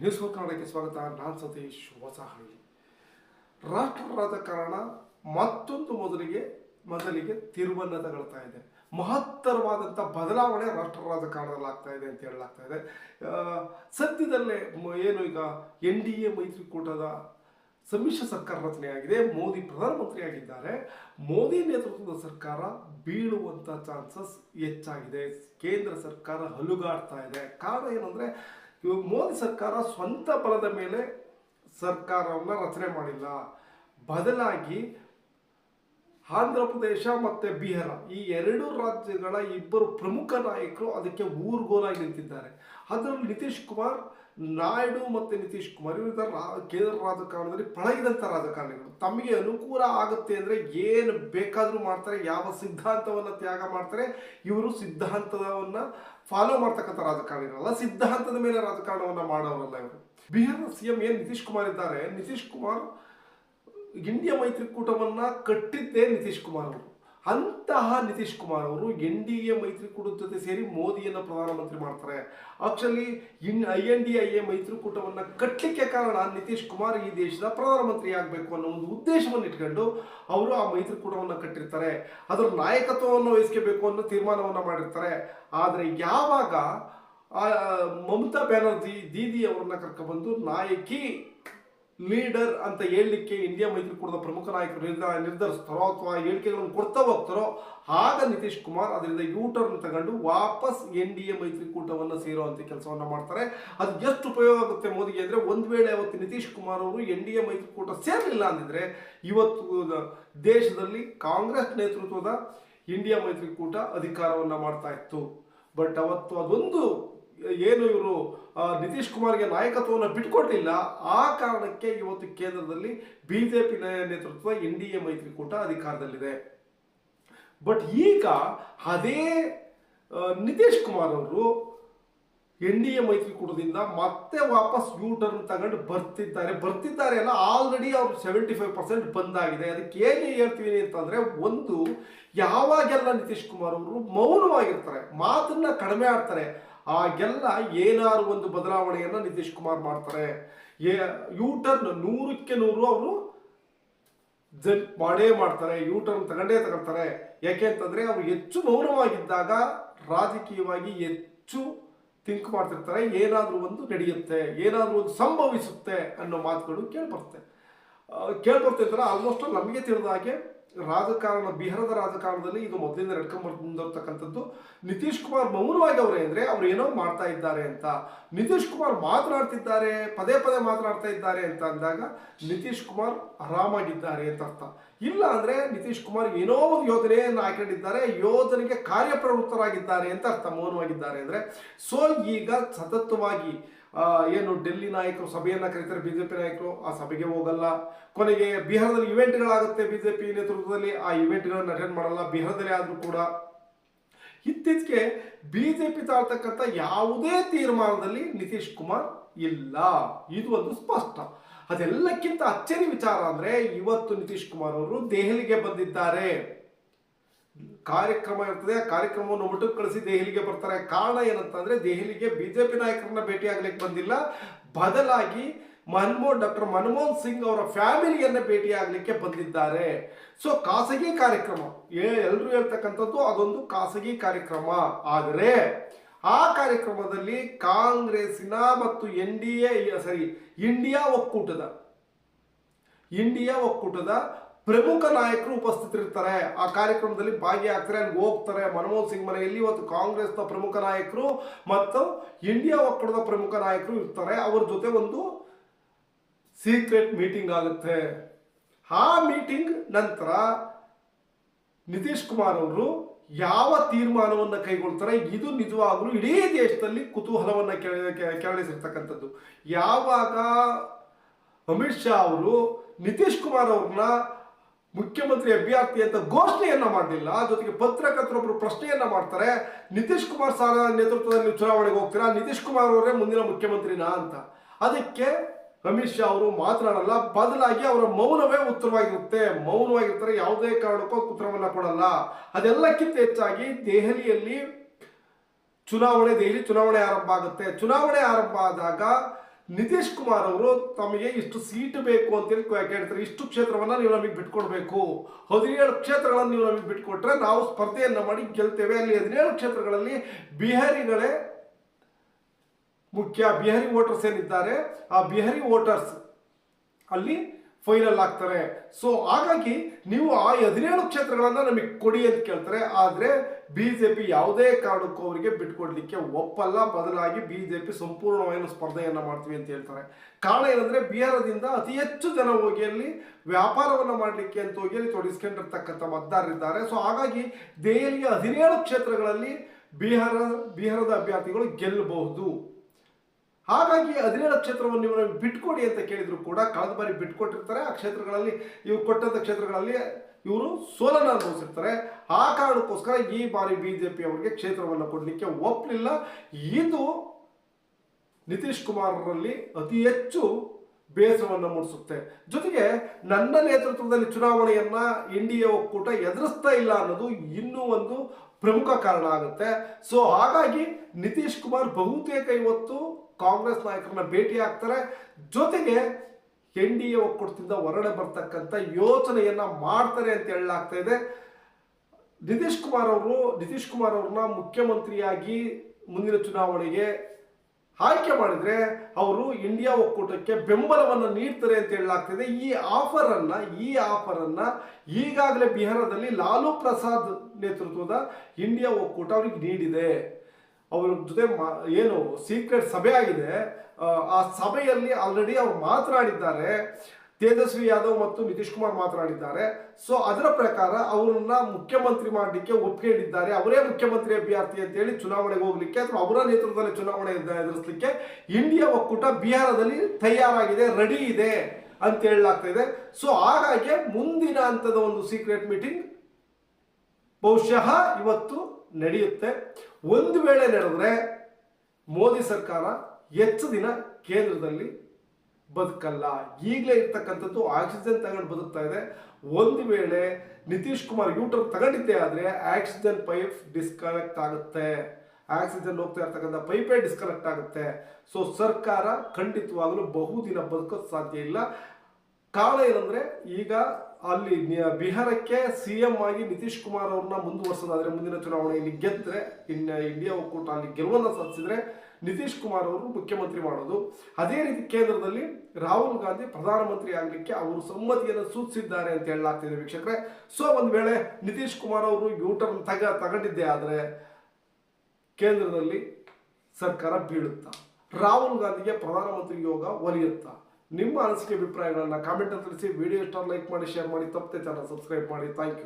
News ಕನ್ನಡಕ್ಕೆ ಸ್ವಾಗತ. ನಾನು ಸತೀಶ್ ಹೊಸಹಳ್ಳಿ ರಾಷ್ಟ್ರ ರಾಜಕಾರಣ ಮತ್ತೊಂದು ಮೊದಲಿಗೆ ಮೊದಲಿಗೆ ತಿರುವನ್ನ ತಗೊಳ್ತಾ ಇದೆ. ಮಹತ್ತರವಾದಂಥ ಬದಲಾವಣೆ ರಾಷ್ಟ್ರ ರಾಜಕಾರಣದಲ್ಲಿ ಆಗ್ತಾ ಇದೆ ಅಂತ ಹೇಳಲಾಗ್ತಾ ಇದೆ. ಸದ್ಯದಲ್ಲೇ ಏನು ಈಗ ಎನ್ ಡಿ ಎ ಮೈತ್ರಿಕೂಟದ ಸಮ್ಮಿಶ್ರ ಸರ್ಕಾರ ರಚನೆಯಾಗಿದೆ. ಮೋದಿ ಪ್ರಧಾನಮಂತ್ರಿಯಾಗಿದ್ದಾರೆ. ಮೋದಿ ನೇತೃತ್ವದ ಸರ್ಕಾರ ಬೀಳುವಂತ ಚಾನ್ಸಸ್ ಹೆಚ್ಚಾಗಿದೆ. ಕೇಂದ್ರ ಸರ್ಕಾರ ಹಲುಗಾಡ್ತಾ ಇದೆ. ಕಾರಣ ಏನಂದ್ರೆ ಇವಾಗ ಮೋದಿ ಸರ್ಕಾರ ಸ್ವಂತ ಬಲದ ಮೇಲೆ ಸರ್ಕಾರವನ್ನು ರಚನೆ ಮಾಡಿಲ್ಲ. ಬದಲಾಗಿ ಆಂಧ್ರ ಪ್ರದೇಶ ಮತ್ತು ಬಿಹಾರ ಈ ಎರಡು ರಾಜ್ಯಗಳ ಇಬ್ಬರು ಪ್ರಮುಖ ನಾಯಕರು ಅದಕ್ಕೆ ಊರ್ಗೋಲಾಗಿ ನಿಂತಿದ್ದಾರೆ. ಅದರಲ್ಲಿ ನಿತೀಶ್ ಕುಮಾರ್ ನಾಯ್ಡು ಮತ್ತೆ ನಿತೀಶ್ ಕುಮಾರ್ ಇವರು ರಾ- ಕೇಂದ್ರ ರಾಜಕಾರಣದಲ್ಲಿ ಪಳಗಿದಂಥ ರಾಜಕಾರಣಿಗಳು. ತಮಗೆ ಅನುಕೂಲ ಆಗುತ್ತೆ ಅಂದ್ರೆ ಏನು ಬೇಕಾದರೂ ಮಾಡ್ತಾರೆ, ಯಾವ ಸಿದ್ಧಾಂತವನ್ನ ತ್ಯಾಗ ಮಾಡ್ತಾರೆ, ಇವರು ಸಿದ್ಧಾಂತವನ್ನು ಫಾಲೋ ಮಾಡ್ತಕ್ಕಂಥ ರಾಜಕಾರಣಿಗಳಲ್ಲ ಸಿದ್ಧಾಂತದ ಮೇಲೆ ರಾಜಕಾರಣವನ್ನು ಮಾಡೋರಲ್ಲ ಇವರು. ಬಿಹಾರದ ಸಿಎಂ ಏನ್ ನಿತೀಶ್ ಕುಮಾರ್ ಇದ್ದಾರೆ, ನಿತೀಶ್ ಕುಮಾರ್, ಇಂಡಿಯಾ ಮೈತ್ರಿಕೂಟವನ್ನ ಕಟ್ಟಿದ್ದೇ ನಿತೀಶ್ ಕುಮಾರ್ ಅವರು. ಅಂತಹ ನಿತೀಶ್ ಕುಮಾರ್ ಅವರು ಎನ್ ಡಿ ಎ ಮೈತ್ರಿಕೂಟದ ಜೊತೆ ಸೇರಿ ಮೋದಿಯನ್ನು ಪ್ರಧಾನಮಂತ್ರಿ ಮಾಡ್ತಾರೆ. Actually in I N D I A ಮೈತ್ರಿಕೂಟವನ್ನು ಕಟ್ಟಲಿಕ್ಕೆ ಕಾರಣ ನಿತೀಶ್ ಕುಮಾರ್ ಈ ದೇಶದ ಪ್ರಧಾನಮಂತ್ರಿ ಆಗಬೇಕು ಅನ್ನೋ ಒಂದು ಉದ್ದೇಶವನ್ನು ಇಟ್ಕೊಂಡು ಅವರು ಆ ಮೈತ್ರಿಕೂಟವನ್ನು ಕಟ್ಟಿರ್ತಾರೆ. ಅದರ ನಾಯಕತ್ವವನ್ನು ವಹಿಸ್ಕೋಬೇಕು ಅನ್ನೋ ತೀರ್ಮಾನವನ್ನು ಮಾಡಿರ್ತಾರೆ. ಆದರೆ ಯಾವಾಗ ಮಮತಾ ಬ್ಯಾನರ್ಜಿ, ದೀದಿ ಅವರನ್ನ ಕರ್ಕೊಬಂದು ನಾಯಕಿ ಲೀಡರ್ ಅಂತ ಹೇಳಲಿಕ್ಕೆ ಇಂಡಿಯಾ ಮೈತ್ರಿಕೂಟದ ಪ್ರಮುಖ ನಾಯಕರು ನಿರ್ಧಾರ ನಿರ್ಧರಿಸ್ತಾರೋ ಅಥವಾ ಹೇಳಿಕೆಗಳನ್ನು ಕೊಡ್ತಾ ಹೋಗ್ತಾರೋ, ಆಗ ನಿತೀಶ್ ಕುಮಾರ್ ಅದರಿಂದ ಯೂ ಟರ್ನ್ ತಗೊಂಡು ವಾಪಸ್ ಎನ್ ಡಿ ಎ ಮೈತ್ರಿಕೂಟವನ್ನು ಸೇರುವಂತ ಕೆಲಸವನ್ನ ಮಾಡ್ತಾರೆ. ಅದು ಎಷ್ಟು ಉಪಯೋಗ ಆಗುತ್ತೆ ಮೋದಿಗೆ ಅಂದ್ರೆ ಒಂದು ವೇಳೆ ಅವತ್ತು ನಿತೀಶ್ ಕುಮಾರ್ ಅವರು ಎನ್ ಡಿ ಎ ಮೈತ್ರಿಕೂಟ ಸೇರಲಿಲ್ಲ ಅಂದಿದ್ರೆ ಇವತ್ತು ದೇಶದಲ್ಲಿ ಕಾಂಗ್ರೆಸ್ ನೇತೃತ್ವದ ಇಂಡಿಯಾ ಮೈತ್ರಿಕೂಟ ಅಧಿಕಾರವನ್ನ ಮಾಡ್ತಾ ಇತ್ತು. ಬಟ್ ಅವತ್ತು ಅದೊಂದು ಏನು ಇವರು ನಿತೀಶ್ ಕುಮಾರ್ಗೆ ನಾಯಕತ್ವವನ್ನು ಬಿಟ್ಕೊಟ್ಟಿಲ್ಲ ಆ ಕಾರಣಕ್ಕೆ ಇವತ್ತು ಕೇಂದ್ರದಲ್ಲಿ ಬಿಜೆಪಿ ನೇತೃತ್ವ ಎನ್ ಡಿ ಎ ಮೈತ್ರಿಕೂಟ ಅಧಿಕಾರದಲ್ಲಿದೆ. ಬಟ್ ಈಗ ಅದೇ ನಿತೀಶ್ ಕುಮಾರ್ ಅವರು ಎನ್ ಡಿ ಎ ಮೈತ್ರಿಕೂಟದಿಂದ ಮತ್ತೆ ವಾಪಸ್ ಯೂ ಟರ್ನ್ ತಗೊಂಡು ಬರ್ತಿದ್ದಾರೆ. ಬರ್ತಿದ್ದಾರೆ ಅಲ್ಲ, ಆಲ್ರೆಡಿ ಅವ್ರು ಸೆವೆಂಟಿ ಫೈವ್ ಪರ್ಸೆಂಟ್ ಬಂದಾಗಿದೆ. ಅದಕ್ಕೆ ಏನು ಹೇಳ್ತೀವಿ ಅಂತಂದ್ರೆ, ಒಂದು, ಯಾವಾಗೆಲ್ಲ ನಿತೀಶ್ ಕುಮಾರ್ ಅವರು ಮೌನವಾಗಿರ್ತಾರೆ, ಮಾತನ್ನ ಕಡಿಮೆ ಆಡ್ತಾರೆ ಆಗೆಲ್ಲ ಏನಾದ್ರು ಒಂದು ಬದಲಾವಣೆಯನ್ನು ನಿತೀಶ್ ಕುಮಾರ್ ಮಾಡ್ತಾರೆ. ಯು ಟರ್ನ್ ನೂರಕ್ಕೆ ನೂರು ಅವರು ಜನ್ ಮಾಡೇ ಮಾಡ್ತಾರೆ ಯೂಟರ್ನ್ ತಗೊಂಡೇ ತಗೊಳ್ತಾರೆ. ಯಾಕೆ ಅಂತಂದ್ರೆ ಅವರು ಹೆಚ್ಚು ಮೌನವಾಗಿದ್ದಾಗ ರಾಜಕೀಯವಾಗಿ ಹೆಚ್ಚು ಥಿಂಕ್ ಮಾಡ್ತಿರ್ತಾರೆ. ಏನಾದರೂ ಒಂದು ನಡೆಯುತ್ತೆ ಏನಾದರೂ ಒಂದು ಸಂಭವಿಸುತ್ತೆ ಅನ್ನೋ ಮಾತುಗಳು ಕೇಳ್ಬರುತ್ತೆ ಆ, ಕೇಳ್ಬರ್ತಿರ್ತಾರೆ ಆಲ್ಮೋಸ್ಟ್ ನಮಗೆ ತಿಳಿದ ಹಾಗೆ ರಾಜಕಾರಣ, ಬಿಹಾರದ ರಾಜಕಾರಣದಲ್ಲಿ ಇದು ಮೊದಲಿಂದ ನಡ್ಕೊಂಡ್ಬರ್ತಕ್ಕಂಥದ್ದು ನಿತೀಶ್ ಕುಮಾರ್ ಮೌನವಾಗಿ ಅವರೇ ಅಂದರೆ ಅವ್ರು ಏನೋ ಮಾಡ್ತಾ ಇದ್ದಾರೆ ಅಂತ. ನಿತೀಶ್ ಕುಮಾರ್ ಮಾತನಾಡ್ತಿದ್ದಾರೆ, ಪದೇ ಪದೇ ಮಾತನಾಡ್ತಾ ಇದ್ದಾರೆ ಅಂತ ಅಂದಾಗ ನಿತೀಶ್ ಕುಮಾರ್ ಆರಾಮಾಗಿದ್ದಾರೆ ಅಂತ ಅರ್ಥ. ಇಲ್ಲ ಅಂದ್ರೆ ನಿತೀಶ್ ಕುಮಾರ್ ಏನೋ ಒಂದು ಯೋಜನೆಯನ್ನು ಹಾಕೊಂಡಿದ್ದಾರೆ, ಯೋಜನೆಗೆ ಕಾರ್ಯಪ್ರವೃತ್ತರಾಗಿದ್ದಾರೆ ಅಂತ ಅರ್ಥ ಮೌನವಾಗಿದ್ದಾರೆ ಅಂದ್ರೆ. ಸೊ ಈಗ ಸತತವಾಗಿ ಏನು ಡೆಲ್ಲಿ ನಾಯಕರು, ಸಭೆಯನ್ನ ಕರೀತಾರೆ ಬಿಜೆಪಿ ನಾಯಕರು, ಆ ಸಭೆಗೆ ಹೋಗಲ್ಲ. ಕೊನೆಗೆ ಬಿಹಾರದಲ್ಲಿ ಇವೆಂಟ್ಗಳಾಗುತ್ತೆ ಬಿಜೆಪಿ ನೇತೃತ್ವದಲ್ಲಿ, ಆ ಇವೆಂಟ್ಗಳನ್ನ ಅಟೆಂಡ್ ಮಾಡಲ್ಲ, ಬಿಹಾರದಲ್ಲಿ ಆದರೂ ಕೂಡ. ಇತ್ತೀಚೆಗೆ ಬಿಜೆಪಿ ತಾಳ್ತಕ್ಕಂಥ ಯಾವುದೇ ತೀರ್ಮಾನದಲ್ಲಿ ನಿತೀಶ್ ಕುಮಾರ್ ಇಲ್ಲ. ಇದು ಒಂದು ಸ್ಪಷ್ಟ. ಅದೆಲ್ಲಕ್ಕಿಂತ ಅಚ್ಚರಿ ವಿಚಾರ ಅಂದ್ರೆ, ಇವತ್ತು ನಿತೀಶ್ ಕುಮಾರ್ ಅವರು ದೆಹಲಿಗೆ ಬಂದಿದ್ದಾರೆ. ಕಾರ್ಯಕ್ರಮ ಇರ್ತದೆ. ಆ ಕಾರ್ಯಕ್ರಮವನ್ನು ಊಟಕ್ಕೆ ಕಳಿಸಿ ದೆಹಲಿಗೆ ಬರ್ತಾರೆ. ಕಾರಣ ಏನಂತಂದ್ರೆ ದೆಹಲಿಗೆ ಬಿಜೆಪಿ ನಾಯಕರನ್ನ ಭೇಟಿ ಆಗ್ಲಿಕ್ಕೆ ಬಂದಿಲ್ಲ. ಬದಲಾಗಿ ಮನಮೋಹನ್ ಡಾಕ್ಟರ್ ಮನಮೋಹನ್ ಸಿಂಗ್ ಅವರ ಫ್ಯಾಮಿಲಿಯನ್ನ ಭೇಟಿ ಆಗ್ಲಿಕ್ಕೆ ಬಂದಿದ್ದಾರೆ. ಸೊ ಖಾಸಗಿ ಕಾರ್ಯಕ್ರಮ. ಎಲ್ಲರೂ ಹೇಳ್ತಕ್ಕಂಥದ್ದು ಅದೊಂದು ಖಾಸಗಿ ಕಾರ್ಯಕ್ರಮ. ಆದರೆ ಆ ಕಾರ್ಯಕ್ರಮದಲ್ಲಿ ಕಾಂಗ್ರೆಸ್ಸಿನ ಮತ್ತು N D A, sorry, India ಒಕ್ಕೂಟದ ಇಂಡಿಯಾ ಒಕ್ಕೂಟದ ಪ್ರಮುಖ ನಾಯಕರು ಉಪಸ್ಥಿತರಿರ್ತಾರೆ. ಆ ಕಾರ್ಯಕ್ರಮದಲ್ಲಿ ಭಾಗಿಯಾಗ್ತಾರೆ, ಅಲ್ಲಿ ಹೋಗ್ತಾರೆ. ಮನಮೋಹನ್ ಸಿಂಗ್ ಮನೆಯಲ್ಲಿ ಇವತ್ತು ಕಾಂಗ್ರೆಸ್ನ ಪ್ರಮುಖ ನಾಯಕರು ಮತ್ತು ಇಂಡಿಯಾ ಒಕ್ಕೂಟದ ಪ್ರಮುಖ ನಾಯಕರು ಇರ್ತಾರೆ. ಅವ್ರ ಜೊತೆ ಒಂದು ಸೀಕ್ರೆಟ್ ಮೀಟಿಂಗ್ ಆಗುತ್ತೆ. ಆ ಮೀಟಿಂಗ್ ನಂತರ ನಿತೀಶ್ ಕುಮಾರ್ ಅವರು ಯಾವ ತೀರ್ಮಾನವನ್ನು ಕೈಗೊಳ್ತಾರೆ, ಇದು ನಿಜವಾಗ್ಲೂ ಇಡೀ ದೇಶದಲ್ಲಿ ಕುತೂಹಲವನ್ನ ಕೆರಳಿಸಿರ್ತಕ್ಕಂಥದ್ದು. ಯಾವಾಗ ಅಮಿತ್ ಶಾ ಅವರು ನಿತೀಶ್ ಕುಮಾರ್ ಅವ್ರನ್ನ ಮುಖ್ಯಮಂತ್ರಿ ಅಭ್ಯರ್ಥಿ ಅಂತ ಘೋಷಣೆಯನ್ನ ಮಾಡಲಿಲ್ಲ. ಜೊತೆಗೆ ಪತ್ರಕರ್ತರೊಬ್ಬರು ಪ್ರಶ್ನೆಯನ್ನ ಮಾಡ್ತಾರೆ. ನಿತೀಶ್ ಕುಮಾರ್ ಸಾರ ನೇತೃತ್ವದಲ್ಲಿ ನೀವು ಚುನಾವಣೆಗೆ ಹೋಗ್ತೀರಾ? ನಿತೀಶ್ ಕುಮಾರ್ ಅವರೇ ಮುಂದಿನ ಮುಖ್ಯಮಂತ್ರಿನಾ ಅಂತ. ಅದಕ್ಕೆ ಅಮಿತ್ ಶಾ ಅವರು ಮಾತನಾಡಲ್ಲ. ಬದಲಾಗಿ ಅವರ ಮೌನವೇ ಉತ್ತರವಾಗಿರುತ್ತೆ. ಮೌನವಾಗಿರ್ತಾರೆ. ಯಾವುದೇ ಕಾರಣಕ್ಕೂ ಉತ್ತರವನ್ನ ಕೊಡಲ್ಲ. ಅದೆಲ್ಲಕ್ಕಿಂತ ಹೆಚ್ಚಾಗಿ ದೆಹಲಿಯಲ್ಲಿ ಚುನಾವಣೆ, ದೆಹಲಿ ಚುನಾವಣೆ ಆರಂಭ ಆಗುತ್ತೆ. ಚುನಾವಣೆ ಆರಂಭ ಆದಾಗ ನಿತೀಶ್ ಕುಮಾರ್ ಅವರು ತಮಗೆ ಇಷ್ಟು ಸೀಟ್ ಬೇಕು ಅಂತೇಳಿ ಕೇಳ್ತಾರೆ. ಇಷ್ಟು ಕ್ಷೇತ್ರವನ್ನ ನೀವು ನಮಗೆ ಬಿಟ್ಕೊಡ್ಬೇಕು. ಹದಿನೇಳು ಕ್ಷೇತ್ರಗಳನ್ನು ನೀವು ನಮಗೆ ಬಿಟ್ಕೊಟ್ರೆ ನಾವು ಸ್ಪರ್ಧೆಯನ್ನ ಮಾಡಿ ಗೆಲ್ತೇವೆ. ಅಲ್ಲಿ ಹದಿನೇಳು ಕ್ಷೇತ್ರಗಳಲ್ಲಿ ಬಿಹಾರಿಗಳೇ ಮುಖ್ಯ. ಬಿಹಾರಿ ವೋಟರ್ಸ್ ಏನಿದ್ದಾರೆ? ಆ ಬಿಹಾರಿ ವೋಟರ್ಸ್ ಅಲ್ಲಿ ಫೈನಲ್ ಆಗ್ತಾರೆ. ಸೊ ಹಾಗಾಗಿ ನೀವು ಆ ಹದಿನೇಳು ಕ್ಷೇತ್ರಗಳನ್ನ ನಮಗೆ ಕೊಡಿ ಅಂತ ಕೇಳ್ತಾರೆ. ಆದ್ರೆ ಬಿಜೆಪಿ ಯಾವುದೇ ಕಾರಣಕ್ಕೂ ಅವರಿಗೆ ಬಿಟ್ಕೊಡ್ಲಿಕ್ಕೆ ಒಪ್ಪಲ್ಲ. ಬದಲಾಗಿ ಬಿಜೆಪಿ ಸಂಪೂರ್ಣವಾಗಿ ಸ್ಪರ್ಧೆಯನ್ನ ಮಾಡ್ತೀವಿ ಅಂತ ಹೇಳ್ತಾರೆ. ಕಾರಣ ಏನಂದ್ರೆ ಬಿಹಾರದಿಂದ ಅತಿ ಹೆಚ್ಚು ಜನ ಹೋಗಿ ಅಲ್ಲಿ ವ್ಯಾಪಾರವನ್ನ ಮಾಡಲಿಕ್ಕೆ ಅಂತ ಹೋಗಿ ಅಲ್ಲಿ ತೊಡಗಿಸ್ಕೊಂಡಿರ್ತಕ್ಕಂಥ ಮತದಾರರಿದ್ದಾರೆ ಸೊ ಹಾಗಾಗಿ ದೆಹಲಿಯ ಹದಿನೇಳು ಕ್ಷೇತ್ರಗಳಲ್ಲಿ ಬಿಹಾರ, ಬಿಹಾರದ ಅಭ್ಯರ್ಥಿಗಳು ಗೆಲ್ಲಬಹುದು ಹಾಗಾಗಿ ಹದಿನೇಳು ಕ್ಷೇತ್ರವನ್ನು ನೀವು ಬಿಟ್ಕೊಡಿ ಅಂತ ಕೇಳಿದ್ರು ಕೂಡ ಕಳೆದ ಬಾರಿ ಬಿಟ್ಕೊಟ್ಟಿರ್ತಾರೆ. ಆ ಕ್ಷೇತ್ರಗಳಲ್ಲಿ ಇವ್ರು ಕೊಟ್ಟಂಥ ಕ್ಷೇತ್ರಗಳಲ್ಲಿ ಇವರು ಸೋಲನ್ನು ಅನುಭವಿಸಿರ್ತಾರೆ. ಆ ಕಾರಣಕ್ಕೋಸ್ಕರ ಈ ಬಾರಿ ಬಿಜೆಪಿ ಅವರಿಗೆ ಕ್ಷೇತ್ರವನ್ನು ಕೊಡಲಿಕ್ಕೆ ಒಪ್ಪಲಿಲ್ಲ ಇದು ನಿತೀಶ್ ಕುಮಾರ್ರಲ್ಲಿ ಅತಿ ಹೆಚ್ಚು ಬೇಸರವನ್ನು ಮೂಡಿಸುತ್ತೆ. ಜೊತೆಗೆ ನನ್ನ ನೇತೃತ್ವದಲ್ಲಿ ಚುನಾವಣೆಯನ್ನ ಎನ್ ಡಿ ಎ ಒಕ್ಕೂಟ ಎದುರಿಸ್ತಾ ಇಲ್ಲ ಅನ್ನೋದು ಇನ್ನೂ ಒಂದು ಪ್ರಮುಖ ಕಾರಣ ಆಗುತ್ತೆ. ಸೊ ಹಾಗಾಗಿ ನಿತೀಶ್ ಕುಮಾರ್ ಬಹುತೇಕ ಇವತ್ತು ಕಾಂಗ್ರೆಸ್ ನಾಯಕರನ್ನ ಭೇಟಿ ಆಗ್ತಾರೆ. ಜೊತೆಗೆ ಎನ್ ಡಿ ಎ ಒಕ್ಕೂಟದಿಂದ ಹೊರಡೆ ಬರ್ತಕ್ಕಂಥ ಯೋಚನೆಯನ್ನ ಮಾಡ್ತಾರೆ ಅಂತ ಹೇಳಲಾಗ್ತಾ ಇದೆ. ನಿತೀಶ್ ಕುಮಾರ್ ಅವರು, ನಿತೀಶ್ ಕುಮಾರ್ ಅವ್ರನ್ನ ಮುಖ್ಯಮಂತ್ರಿಯಾಗಿ ಮುಂದಿನ ಚುನಾವಣೆಗೆ ಆಯ್ಕೆ ಮಾಡಿದ್ರೆ ಅವರು ಇಂಡಿಯಾ ಒಕ್ಕೂಟಕ್ಕೆ ಬೆಂಬಲವನ್ನು ನೀಡ್ತಾರೆ ಅಂತ ಹೇಳಲಾಗ್ತಿದೆ ಈ ಆಫರ್ ಅನ್ನ ಈ ಆಫರ್ ಅನ್ನ ಈಗಾಗಲೇ ಬಿಹಾರದಲ್ಲಿ ಲಾಲು ಪ್ರಸಾದ್ ನೇತೃತ್ವದ ಇಂಡಿಯಾ ಒಕ್ಕೂಟ ಅವರಿಗೆ ನೀಡಿದೆ. ಅವರ ಜೊತೆ ಏನು ಸೀಕ್ರೆಟ್ ಸಭೆ ಆಗಿದೆ ಆ, ಸಭೆಯಲ್ಲಿ ಆಲ್ರೆಡಿ ಅವ್ರು ಮಾತನಾಡಿದ್ದಾರೆ. ತೇಜಸ್ವಿ ಯಾದವ್ ಮತ್ತು ನಿತೀಶ್ ಕುಮಾರ್ ಮಾತನಾಡಿದ್ದಾರೆ. ಸೊ ಅದರ ಪ್ರಕಾರ ಅವರನ್ನ ಮುಖ್ಯಮಂತ್ರಿ ಮಾಡಲಿಕ್ಕೆ ಒಪ್ಕೊಂಡಿದ್ದಾರೆ. ಅವರೇ ಮುಖ್ಯಮಂತ್ರಿ ಅಭ್ಯರ್ಥಿ ಅಂತ ಹೇಳಿ ಚುನಾವಣೆಗೆ ಹೋಗ್ಲಿಕ್ಕೆ ಅಥವಾ ಅವರ ನೇತೃತ್ವದಲ್ಲಿ ಚುನಾವಣೆ ಎದ- ಎದುರಿಸಲಿಕ್ಕೆ ಇಂಡಿಯಾ ಒಕ್ಕೂಟ ಬಿಹಾರದಲ್ಲಿ ತಯಾರಾಗಿದೆ ರೆಡಿ ಇದೆ ಅಂತ ಹೇಳಲಾಗ್ತಾ ಇದೆ. ಸೊ ಹಾಗಾಗಿ ಮುಂದಿನ ಹಂತದ ಒಂದು ಸೀಕ್ರೆಟ್ ಮೀಟಿಂಗ್ ಬಹುಶಃ ಇವತ್ತು ನಡೆಯುತ್ತೆ. ಒಂದು ವೇಳೆ ನಡೆದ್ರೆ ಮೋದಿ ಸರ್ಕಾರ ಹೆಚ್ಚು ದಿನ ಕೇಂದ್ರದಲ್ಲಿ ಬದುಕಲ್ಲ. ಈಗಲೇ ಇರ್ತಕ್ಕಂಥದ್ದು ಆಕ್ಸಿಜನ್ ತಗೊಂಡು ಬದುಕ್ತಾ ಇದೆ. ಒಂದು ವೇಳೆ ನಿತೀಶ್ ಕುಮಾರ್ ಯೂಟರ್ ತಗೊಂಡಿದ್ದೆ ಆದ್ರೆ ಆಕ್ಸಿಜನ್ ಪೈಪ್ ಡಿಸ್ಕನೆಕ್ಟ್ ಆಗುತ್ತೆ. ಆಕ್ಸಿಜನ್ ಹೋಗ್ತಾ ಇರ್ತಕ್ಕಂಥ ಪೈಪೇ ಡಿಸ್ಕನೆಕ್ಟ್ ಆಗುತ್ತೆ. ಸೊ ಸರ್ಕಾರ ಖಂಡಿತವಾಗಲೂ ಬಹುದಿನ ಬದುಕೋದು ಸಾಧ್ಯ ಇಲ್ಲ. ಕಾರಣ ಏನಂದ್ರೆ ಈಗ ಅಲ್ಲಿ ಬಿಹಾರಕ್ಕೆ ಸಿ ಎಂ ಆಗಿ ನಿತೀಶ್ ಕುಮಾರ್ ಅವ್ರನ್ನ ಮುಂದುವರ್ಸೋದಾದ್ರೆ ಮುಂದಿನ ಚುನಾವಣೆಯಲ್ಲಿ ಗೆದ್ದರೆ ಇನ್ನು ಇಂಡಿಯಾ ಒಕ್ಕೂಟ ಅಲ್ಲಿ ಗೆಲುವನ್ನು ಸಾಧಿಸಿದ್ರೆ ನಿತೀಶ್ ಕುಮಾರ್ ಅವರು ಮುಖ್ಯಮಂತ್ರಿ ಮಾಡೋದು. ಅದೇ ರೀತಿ ಕೇಂದ್ರದಲ್ಲಿ ರಾಹುಲ್ ಗಾಂಧಿ ಪ್ರಧಾನಮಂತ್ರಿ ಆಗಲಿಕ್ಕೆ ಅವರು ಸಮ್ಮತಿಯನ್ನು ಸೂಚಿಸಿದ್ದಾರೆ ಅಂತ ಹೇಳಲಾಗ್ತಿದೆ ವೀಕ್ಷಕರೇ. ಸೊ ಒಂದು ವೇಳೆ ನಿತೀಶ್ ಕುಮಾರ್ ಅವರು ಯೂಟರ್ನ್ ತಗ ತಗೊಂಡಿದ್ದೆ ಆದರೆ ಕೇಂದ್ರದಲ್ಲಿ ಸರ್ಕಾರ ಬೀಳುತ್ತಾ? ರಾಹುಲ್ ಗಾಂಧಿಗೆ ಪ್ರಧಾನಮಂತ್ರಿ ಯೋಗ ಒಲಿಯುತ್ತಾ? ನಿಮ್ಮ ಅನಿಸಿಕೆ ಅಭಿಪ್ರಾಯಗಳನ್ನು ಕಾಮೆಂಟ್ ತಿಳಿಸಿ. ವಿಡಿಯೋ ಇಷ್ಟ ಲೈಕ್ ಮಾಡಿ ಶೇರ್ ಮಾಡಿ. ತಪ್ಪದೆ ಚಾನಲ್ ಸಬ್ಸ್ಕ್ರೈಬ್ ಮಾಡಿ. Thank you